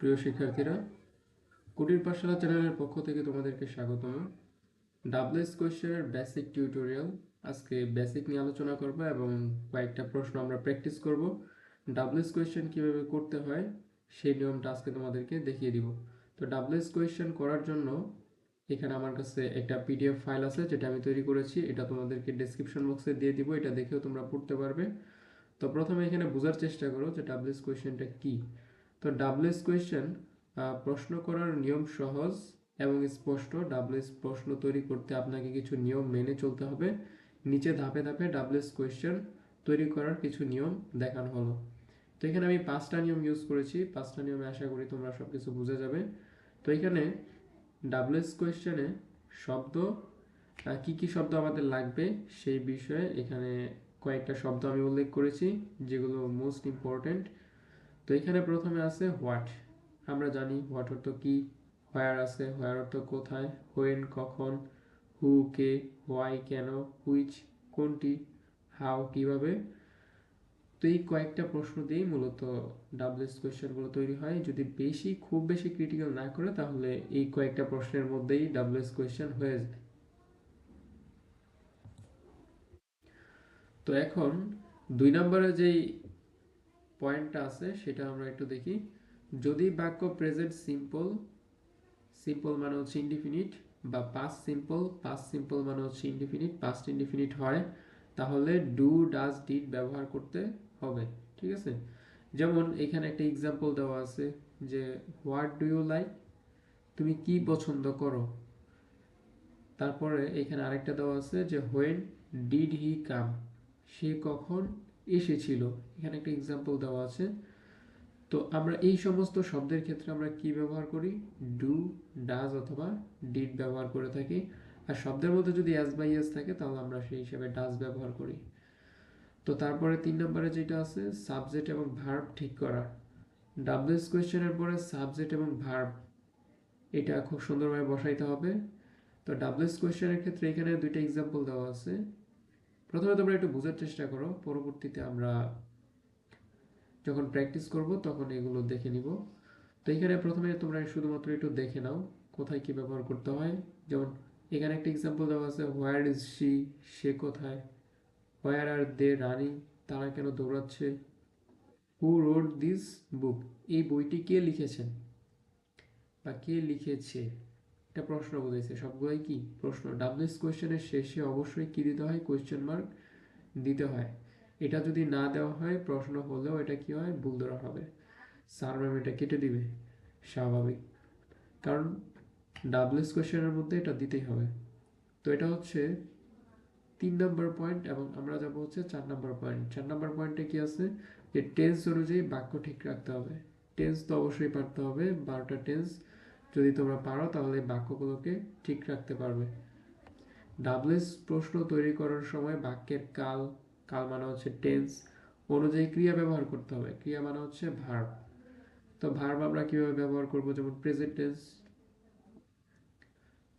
প্রিয় শিক্ষার্থীরা, কুটির পাঠশালা চ্যানেলের পক্ষ থেকে তোমাদেরকে স্বাগতম। ডাবলএস কোয়েশ্চেনের বেসিক টিউটোরিয়াল আজকে বেসিক নিয়ে আলোচনা করব এবং কয়েকটা প্রশ্ন আমরা প্র্যাকটিস করব। ডাবলএস কোয়েশ্চেন কীভাবে করতে হয়, সেই নিয়মটা আজকে তোমাদেরকে দেখিয়ে দিব। তো ডাবলএস কোয়েশ্চেন করার জন্য এখানে আমার কাছে একটা পিডিএফ ফাইল আছে, যেটা আমি তৈরি করেছি। এটা তোমাদেরকে ডেসক্রিপশন বক্সে দিয়ে দিব, এটা দেখেও তোমরা পড়তে পারবে। তো প্রথমে এখানে বোঝার চেষ্টা করো যে ডাবলএস কোয়েশ্চেনটা কি। তো ডাবলএস কোয়েশ্চেন প্রশ্ন করার নিয়ম সহজ এবং স্পষ্ট। ডাবলএস প্রশ্ন তৈরি করতে আপনাকে কিছু নিয়ম মেনে চলতে হবে। নিচে ধাপে ধাপে ডাবলএস কোয়েশ্চেন তৈরি করার কিছু নিয়ম দেখানো হলো। তো এখানে আমি পাঁচটা নিয়ম ইউজ করেছি। পাঁচটা নিয়মে আশা করি তোমরা সব কিছু বুঝে যাবে। তো এখানে ডাবলএস কোয়েশ্চেনে শব্দ কি কি শব্দ আমাদের লাগবে সেই বিষয়ে এখানে কয়েকটা শব্দ আমি উল্লেখ করেছি, যেগুলো মোস্ট ইম্পর্ট্যান্ট তো এখানে প্রথমে আছে হোয়াট আমরা জানি হোয়াট অর্থ কি হোয়ার আছে হোয়ার অর্থ কোথায় হোয়েন কখন হু কে হোয়াই কেন হুইচ কোনটি হাও কীভাবে। তো এই কয়েকটা প্রশ্ন দিয়েই মূলত ডাবলএস কোয়েশ্চেনগুলো তৈরি হয়। যদি বেশি, খুব বেশি ক্রিটিক্যাল না করে, তাহলে এই কয়েকটা প্রশ্নের মধ্যেই ডাবলএস কোয়েশ্চেন হয়ে যায়। তো এখন দুই নম্বরে যেই পয়েন্টটা আছে, সেটা আমরা একটু দেখি। যদি বাক্য প্রেজেন্ট সিম্পল সিম্পল মানে হচ্ছে ইনডিফিনিট বা পাস্ট সিম্পল পাস্ট সিম্পল মানে হচ্ছে ইনডিফিনিট পাস্ট ইনডিফিনিট হয়, তাহলে ডু ডাজ ডিড ব্যবহার করতে হবে, ঠিক আছে? যেমন এখানে একটা এক্সাম্পল দেওয়া আছে যে হোয়াট ডু ইউ লাইক তুমি কি পছন্দ করো? তারপরে এখানে আরেকটা দেওয়া আছে যে হোয়েন ডিড হি কাম সে কখন এসেছিল? এখানে একটা এক্সাম্পল দেওয়া আছে। তো আমরা এই সমস্ত শব্দের ক্ষেত্রে আমরা কি ব্যবহার করি? ডু ডাজ অথবা ডিড ব্যবহার করে থাকি। আর শব্দের মধ্যে যদি অ্যাজ বাই এস থাকে, তাহলে আমরা সেই হিসাবে ডাজ ব্যবহার করি। তো তারপরে তিন নম্বরে যেটা আছে সাবজেক্ট এবং ভার্ব ঠিক করা। ডাবলএস কোয়েশ্চেনের পরে সাবজেক্ট এবং ভার্ব এটা খুব সুন্দরভাবে বসাইতে হবে। তো ডাবলএস কোয়েশ্চেনের ক্ষেত্রে এখানে দুইটা এক্সাম্পল দেওয়া আছে। প্রথমে তোমরা একটু বোঝার চেষ্টা করো, পরবর্তীতে আমরা যখন প্র্যাকটিস করব তখন এগুলো দেখে নিব। তো এখানে প্রথমে তোমরা শুধুমাত্র একটু দেখে নাও কোথায় কি ব্যবহার করতে হয়। যেমন এখানে একটা এক্সাম্পল দেওয়া আছে হোয়ার ইজ শি সে কোথায়? হোয়ার আর দে রানিং তারা কেন দৌড়াচ্ছে? হু রোড দিস বুক এই বইটি কে লিখেছেন? বা কে লিখেছে? এটা প্রশ্ন বুঝেছে সবগুলোই কি? প্রশ্ন। ডাবলএস কোয়েশ্চেনের শেষে অবশ্যই কি দিতে হয়? কোয়েশ্চেন মার্ক দিতে হয়। এটা যদি না দেওয়া হয়, প্রশ্ন হলেও এটা কি হয়? ভুল ধরা হবে। স্যার ম্যাম এটা কেটে দিবে। স্বাভাবিক। কারণ ডাবলএস কোয়েশ্চেনের মধ্যে এটা দিতেই হবে। তো এটা হচ্ছে তিন নম্বর পয়েন্ট এবং আমরা যাব হচ্ছে চার নম্বর পয়েন্ট চার নম্বর পয়েন্টে কি আছে? যে টেন্স অনুযায়ী বাক্য ঠিক রাখতে হবে। টেন্স তো অবশ্যই পারতে হবে। বারোটা টেন্স যদি তোমরা পারো, তাহলে বাক্যগুলোকে ঠিক রাখতে পারবে। ডাবলএস প্রশ্ন তৈরি করার সময় বাক্যের কাল কাল মানে হচ্ছে টেন্স, অনুযায়ী ক্রিয়া ব্যবহার করতে হবে। ক্রিয়া মানে হচ্ছে ভার্ব। তো ভার্ব আমরা কীভাবে ব্যবহার করব? যেমন প্রেজেন্ট টেন্স।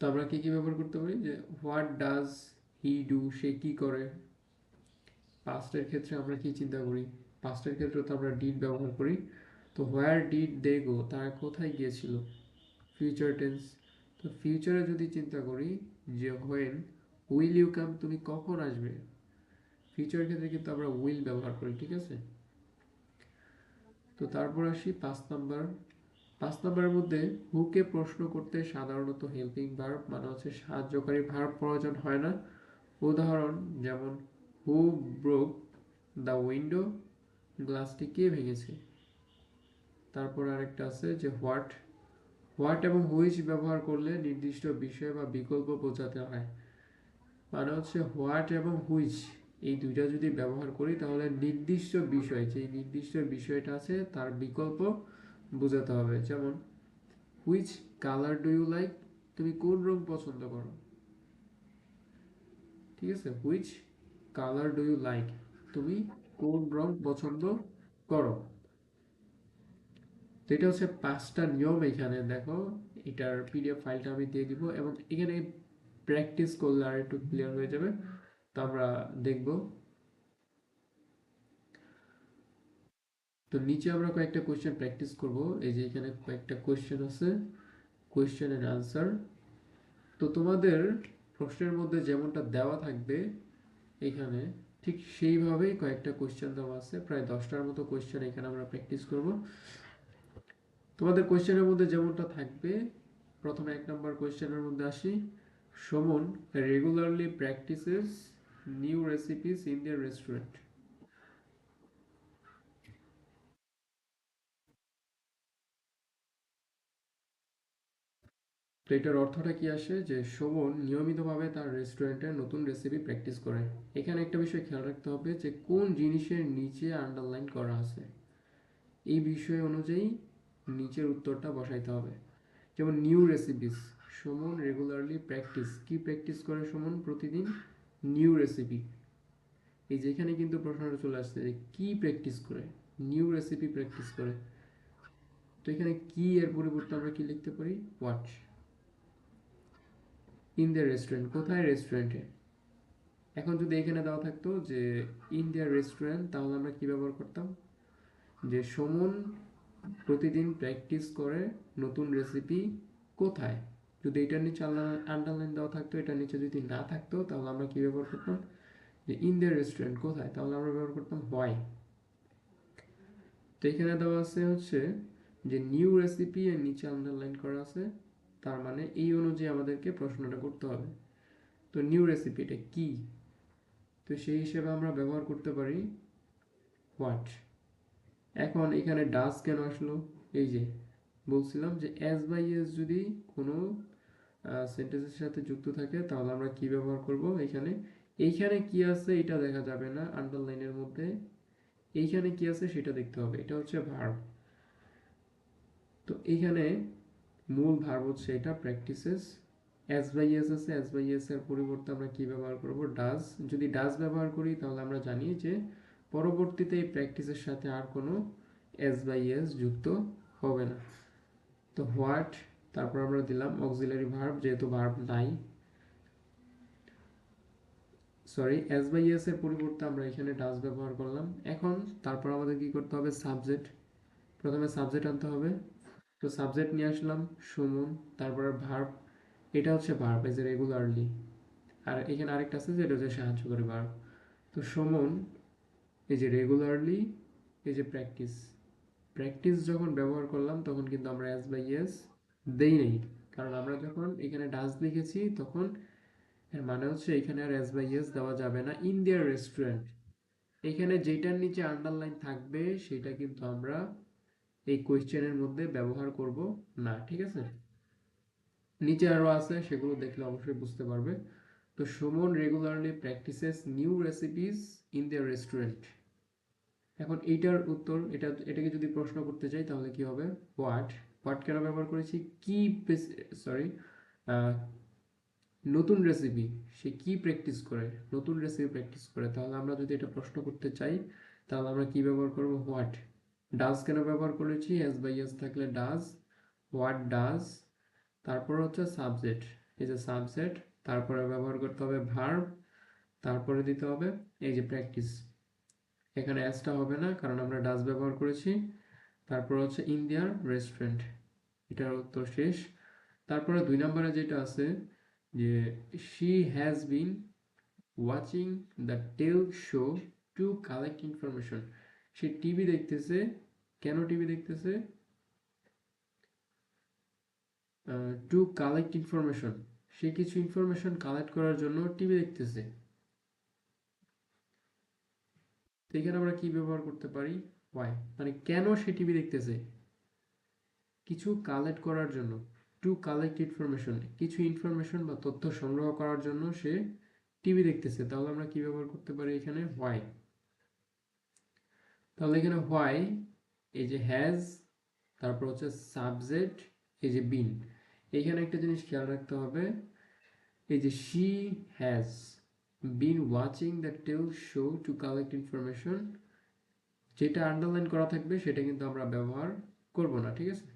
তো আমরা কী কী ব্যবহার করতে পারি? যে হোয়াট ডাজ হি ডু, সে কী করে? পাস্টের ক্ষেত্রে আমরা কি চিন্তা করি? পাস্টের ক্ষেত্রে তো আমরা ডিড ব্যবহার করি। তো হোয়ার ডিড দে গো? তারা কোথায় গিয়েছিল? ফিউচার টেন্স তো ফিউচারে যদি চিন্তা করি যে হোয়েন উইল ইউ কাম তুমি কখন আসবে? ফিউচার ক্ষেত্রে কিন্তু আমরা উইল ব্যবহার করি, ঠিক আছে? তো তারপর আসি পাঁচ নাম্বার। পাঁচ নাম্বারের মধ্যে হুকে প্রশ্ন করতে সাধারণত হেল্পিং ভার্ব মানে হচ্ছে সাহায্যকারী ভার্ব প্রয়োজন হয় না। উদাহরণ যেমন হু ব্রোক দ্য উইন্ডো গ্লাসটি কে ভেঙেছে? তারপর আরেকটা আছে যে হোয়াট হোয়াট এবং হুইচ ব্যবহার করলে নির্দিষ্ট বিষয় বা বিকল্প বোঝাতে হয়। মানে হচ্ছে হোয়াট এবং হুইচ এই দুইটা যদি ব্যবহার করি, তাহলে নির্দিষ্ট বিষয় যে নির্দিষ্ট বিষয়টা আছে, তার বিকল্প বোঝাতে হবে। যেমন which colour do you like তুমি কোন রং পছন্দ করো? ঠিক আছে? Which colour do you like তুমি কোন রং পছন্দ করো? তো এটা হচ্ছে পাঁচটা নিয়ম এখানে, দেখো। এটার পিডিএফ ফাইলটা আমি দিয়ে দিব এবং এখানে প্র্যাকটিস করলে আর একটু ক্লিয়ার হয়ে যাবে। তো আমরা দেখব। তো নিচে আমরা কয়েকটা কোয়েশ্চেন প্র্যাকটিস করব। এই যে এখানে কয়েকটা কোয়েশ্চেন আছে। কোয়েশ্চেন এন্ড আনসার তো তোমাদের প্রশ্নের মধ্যে যেমনটা দেওয়া থাকবে এখানে, ঠিক সেইভাবেই কয়েকটা কোয়েশ্চেন দেওয়া আছে। প্রায় দশটার মতো কোয়েশ্চেন এখানে আমরা প্র্যাকটিস করব। তোমাদের কোয়েশ্চেনের মধ্যে যেমনটা থাকবে, প্রথমে এক নম্বর কোয়েশ্চেনের মধ্যে আসি। Suman regularly practises new recipes in their restaurant তো এটার অর্থটা কি আসে? যে শোভন নিয়মিতভাবে তার রেস্টুরেন্টে নতুন রেসিপি প্র্যাকটিস করে। এখানে একটা বিষয় খেয়াল রাখতে হবে যে কোন জিনিসের নিচে আন্ডারলাইন করা আছে। এই বিষয় অনুযায়ী নিচের উত্তরটা বসাইতে হবে। যেমন new recipes Suman regularly practise কি প্র্যাকটিস করে সুমন প্রতিদিন? নিউ রেসিপি এই যেখানে কিন্তু প্রশ্নটা চলে আসছে যে কি প্র্যাকটিস করে? নিউ রেসিপি প্র্যাকটিস করে। তো এখানে কি এর পরিবর্তে আমরা কি লিখতে পারি? ওয়াচ ইন দ্য রেস্টুরেন্ট কোথায় রেস্টুরেন্টে এখন যদি এখানে দেওয়া থাকতো যে ইন দেয়ার রেস্টুরেন্ট তাহলে আমরা কি ব্যবহার করতাম? যে সমন প্রতিদিন প্র্যাকটিস করে নতুন রেসিপি কোথায়? যদি এটার নিচে আন্ডারলাইন দেওয়া থাকতো, এটার নিচে যদি না থাকতো, তাহলে আমরা কি ব্যবহার করতাম? যে ইন দেয়ার রেস্টুরেন্ট কোথায়? তাহলে আমরা ব্যবহার করতাম হোয়াই তো এখানে দেওয়া আছে হচ্ছে যে নিউ রেসিপি এর নিচে আন্ডারলাইন করা আছে, তার মানে এই অনুযায়ী আমাদেরকে প্রশ্নটা করতে হবে। তো নিউ রেসিপিটা কি? তো সেই হিসেবে আমরা ব্যবহার করতে পারি হোয়াট এখন এখানে ডাস কেন আসলো? এই যে, বলছিলাম যে এস বাই এস যদি কোনো সেন্টেন্সের সাথে যুক্ত থাকে, তাহলে আমরা কি ব্যবহার করব এখানে? এইখানে কি আছে এটা দেখা যাবে না আন্ডারলাইনের মধ্যে। এইখানে কি আছে সেটা দেখতে হবে, এটা হচ্ছে ভার্ব তো এইখানে মূল ভার্ব হচ্ছে এটা প্র্যাকটিসেস এস বাই এস আছে এস বাই এস এর পরিবর্তে আমরা কি ব্যবহার করব? ডাজ যদি ডাজ ব্যবহার করি, তাহলে আমরা জানি যে পরবর্তীতে এই প্র্যাকটিসের সাথে আর কোনো এস বাই এস যুক্ত হবে না। তো হোয়াট? তারপর আমরা দিলাম অক্সিলারি ভার্ব, যেহেতু ভার্ব নাই। সরি এস বাই এস এর পরিবর্তে আমরা এখানে ডাজ ব্যবহার করলাম। এখন তারপর আমাদের কি করতে হবে? সাবজেক্ট প্রথমে সাবজেক্ট আনতে হবে। তো সাবজেক্ট নিয়ে আসলাম সুমন, তারপরে ভার্ব এটা হচ্ছে ভার্ব এজ রেগুলারলি আর এখানে আরেকটা আছে, যেটা হচ্ছে সাহায্য করে ভার্ব তো সুমন এই যে রেগুলারলি এই যে প্র্যাকটিস প্র্যাকটিস যখন ব্যবহার করলাম, তখন কিন্তু আমরা এস বাই এস দেই নেই। কারণ আমরা যখন এখানে ডাস লিখেছি, তখন এর মানে হচ্ছে এখানে আর এস বাই এস দেওয়া যাবে না ইন রেস্টুরেন্ট এখানে যেটার নিচে আন্ডারলাইন থাকবে, সেটা কিন্তু আমরা এই কোয়েশ্চেনের মধ্যে ব্যবহার করব না, ঠিক আছে? নিচে আরও আছে, সেগুলো দেখলে অবশ্যই বুঝতে পারবে। তো Suman regularly practises new recipes in the restaurant এখন এইটার উত্তর, এটা, এটাকে যদি প্রশ্ন করতে চাই তাহলে কি হবে? হোয়াট হোয়াট কেন ব্যবহার করেছি? কি সরি নতুন রেসিপি সে কি প্র্যাকটিস করে? নতুন রেসিপি প্র্যাকটিস করে। তাহলে আমরা যদি এটা প্রশ্ন করতে চাই, তাহলে আমরা কি ব্যবহার করব? হোয়াট ডাজ কেন ব্যবহার করেছি? এস বাই এস থাকলে ডাজ হোয়াট ডাজ তারপর হচ্ছে সাবজেক্ট এই যে সাবজেক্ট তারপরে ব্যবহার করতে হবে ভার্ব তারপরে দিতে হবে, এই যে প্র্যাকটিস এখানে অ্যাসটা হবে না, কারণ আমরা ডাজ ব্যবহার করেছি। তারপর হচ্ছে ইন্ডিয়ার রেস্টুরেন্ট এটার উত্তর শেষ। তারপরে দুই নম্বরে যেটা আছে, যে she has been watching the talk show to collect information say TV দেখতেছে, কেন টিভি দেখতেছে? টু কালেক্ট ইনফরমেশন সে কিছু ইনফরমেশন কালেক্ট করার জন্য টিভি দেখতেছে। তো এখানে আমরা কি ব্যবহার করতে পারি? ওয়াই মানে কেন সে টিভি দেখতেছে? কিছু কালেক্ট করার জন্য টু কালেক্ট ইনফরমেশন কিছু ইনফরমেশন বা তথ্য সংগ্রহ করার জন্য সে টিভি দেখতেছে। তাহলে আমরা কি ব্যবহার করতে পারি এখানে? হোয়াই তাহলে এখানে হোয়াই এই যে হ্যাজ তারপর হচ্ছে সাবজেক্ট এই যে বিন এখানে একটা জিনিস খেয়াল রাখতে হবে, এই যে she has been watching the talk show to collect information যেটা আন্ডারলাইন করা থাকবে, সেটা কিন্তু আমরা ব্যবহার করব না, ঠিক আছে?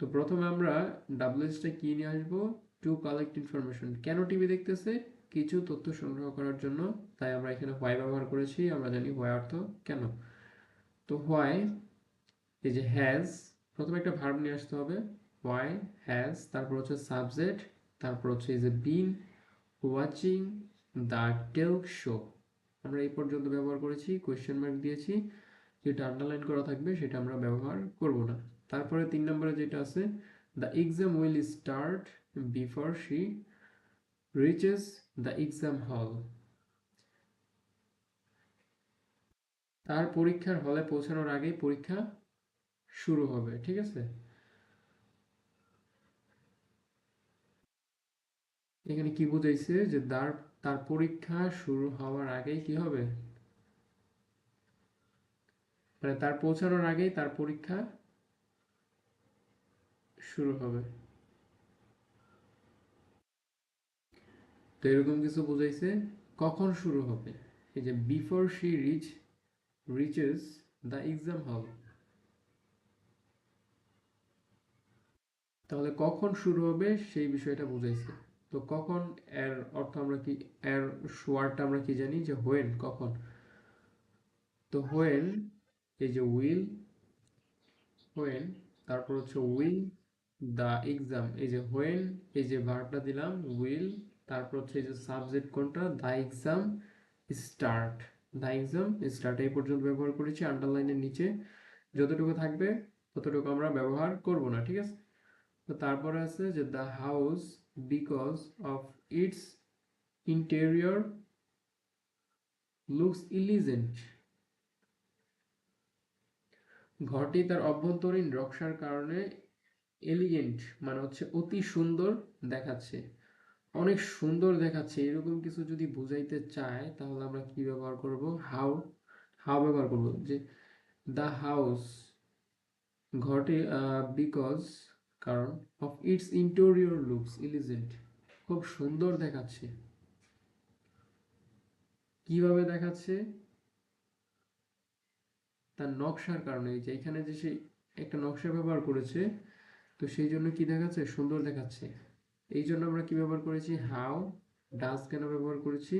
তো প্রথমে আমরা ডাব্লিউএসটা কি নিয়ে আসব? টু কালেক্ট ইনফরমেশন কেন টিভি দেখতেছে? কিছু তথ্য সংগ্রহ করার জন্য। তাই আমরা এখানে হোয়াই ব্যবহার করেছি, আমরা জানি হোয়াই অর্থ কেন। তো হোয়াই এই যে হ্যাজ প্রথমে একটা ভার্ব নিয়ে আসতে হবে। হোয়াই হ্যাজ তারপর হচ্ছে সাবজেক্ট তারপর হচ্ছে এই যে been watching the talk show আমরা এই পর্যন্ত ব্যবহার করেছি কোয়েশ্চেন মার্ক দিয়েছি। যেটা আন্ডারলাইন করা থাকবে, সেটা আমরা ব্যবহার করব না। তারপরে তিন নম্বরে যেটা আছে the exam will start before she reaches the exam hall তার পরীক্ষার হলে পৌঁছানোর আগেই পরীক্ষা শুরু হবে, ঠিক আছে? এখানে কি বুঝাইছে যে তার তার পরীক্ষা শুরু হওয়ার আগেই কি হবে? মানে তার পৌঁছানোর আগেই তার পরীক্ষা শুরু হবে। তো এরকম কিছু বুঝাইছে কখন শুরু হবে? এই যে before she reach reaches the exam hall তাহলে কখন শুরু হবে সেই বিষয়টা বুঝাইছে। তো কখন এর অর্থ আমরা কি, এর ওয়ার্ডটা আমরা কি জানি যে হোয়েন কখন? তো হোয়েন এই যে উইল হোয়েন তারপর হচ্ছে উইল দ্য এক্সাম এই যে হোয়েন এই যে ভার্বটা দিলাম উইল তারপর হচ্ছে এই যে সাবজেক্ট কোনটা? The exam start the exam start এই পর্যন্ত ব্যবহার করেছি আন্ডারলাইনের নিচে, যতটুকু থাকবে ততটুকু আমরা ব্যবহার করব না, ঠিক আছে? তো তারপরে আছে যে the house because of its interior looks elegant ঘরটি তার অভ্যন্তরীণ নকশার কারণে এলিগেন্ট মানে হচ্ছে অতি সুন্দর দেখাচ্ছে। অনেক সুন্দর দেখাচ্ছে। এরকম কিছু যদি বুঝাইতে চায়, তাহলে আমরা কি ব্যবহার করব? হাউ হাউ ব্যবহার করব? যে দ্য হাউস ঘরটি বিকজ কারণ of its interior looks elegant খুব সুন্দর দেখাচ্ছে। কীভাবে দেখাচ্ছে? তার নকশার কারণে যে এখানে যে সে একটা নকশা ব্যবহার করেছে, তো সেই জন্য কি দেখাচ্ছে? সুন্দর দেখাচ্ছে। এই জন্য আমরা কি ব্যবহার করেছি? হাউ ডাজ কেন ব্যবহার করেছি?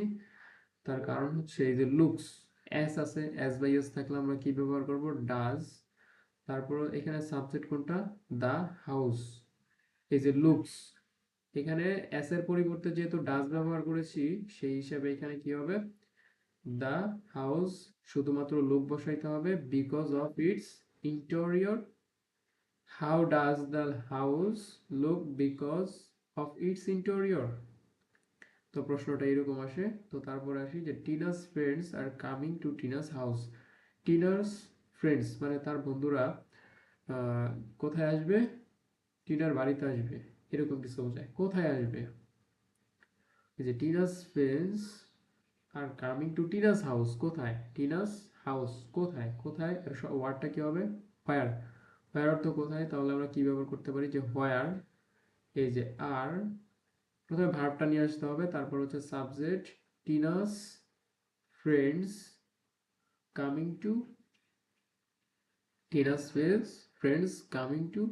তার কারণ হচ্ছে এই যে লুকস এস আছে এস বাই এস থাকলে আমরা কি ব্যবহার করব? ডাজ তারপর এখানে সাবজেক্ট কোনটা? দা হাউস এই যে লুকস এখানে এস এর পরিবর্তে যেহেতু ডাজ ব্যবহার করেছি, সেই হিসাবে এখানে কি হবে? দ্য হাউস শুধুমাত্র লুক বসাইতে হবে because of its interior how does the house look because of its interior তো প্রশ্নটা এরকম আসে। তো তারপরে আসি যে Tina's friends are coming to Tina's house. Tina's friends মানে তার বন্ধুরা কোথায় আসবে? টিনার বাড়িতে আসবে। এরকম কিছু বোঝায়। কোথায় আসবে? যে Tina's friends are coming to Tina's house কোথায়? টিনাস হাউস কোথায়? কোথায়? ওয়ার্ডটা কী হবে? হোয়ার হোয়ার অর্থ কোথায়? তাহলে আমরা কী ব্যবহার করতে পারি? যে হোয়ার এই যে আর প্রথমে ভার্বটা নিয়ে আসতে হবে। তারপর হচ্ছে subject Tina's friends coming to Tina's friends friends coming to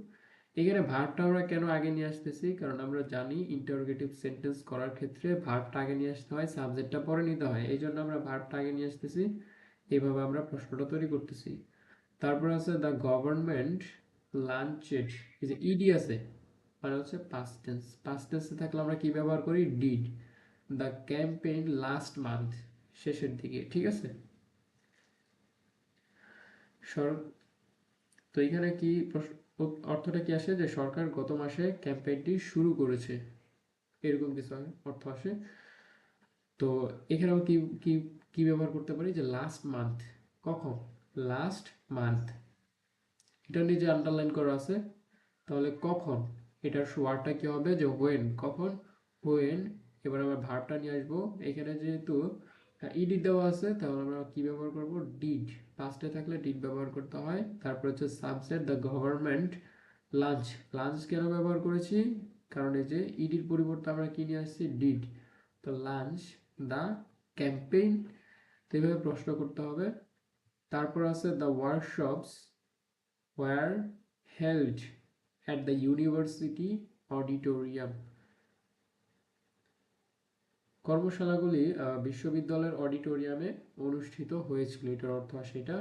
এখানে ভার্বটা আমরা কেন আগে নিয়ে আসতেছি? কারণ আমরা জানি ইন্টারোগেটিভ সেন্টেন্স করার ক্ষেত্রে ভার্বটা আগে নিয়ে আসতে হয় সাবজেক্টটা পরে নিতে হয়। এই জন্য আমরা ভার্বটা আগে নিয়ে আসতেছি। এইভাবে আমরা প্রশ্নটা তৈরি করতেছি। তারপর আছে দ্য গভর্নমেন্ট লাঞ্চেড এই যে ইডি আছে মানে হচ্ছে পাস্ট টেন্স পাস্ট টেন্সে থাকলে আমরা কি ব্যবহার করি? Did the campaign last month শেষের দিকে, ঠিক আছে? সর তো এখানে কি অর্থটা কি আসে যে সরকার গত মাসে ক্যাম্পেইনটি শুরু করেছে? এরকম কিছু অর্থ আসে। তো এখানেও কি কি কি ব্যবহার করতে পারি? যে লাস্ট মান্থ কখন? লাস্ট মান্থ এটা নিয়ে যে আন্ডারলাইন করা আছে, তাহলে কখন? এটার ওয়ার্ডটা কি হবে? যে হোয়েন কখন? হোয়েন এবার আমরা ভার্বটা নিয়ে আসব। এখানে যেহেতু ইডি দেওয়া আছে, তাহলে আমরা কি ব্যবহার করব? ডিড পাস্টে থাকলে ডিড ব্যবহার করতে হয়। তারপর হচ্ছে subset the government launch launch কেন ব্যবহার করেছি? কারণ এই যে ইডির পরিবর্তে আমরা কি নিয়ে আসছি? ডিড তো লাঞ্চ দ্য ক্যাম্পেইন তো এইভাবে প্রশ্ন করতে হবে। তারপর আছে the workshops were held at the university auditorium কর্মশালাগুলি বিশ্ববিদ্যালয়ের অডিটোরিয়ামে অনুষ্ঠিত হয়েছিল। এটার অর্থ আসে এটা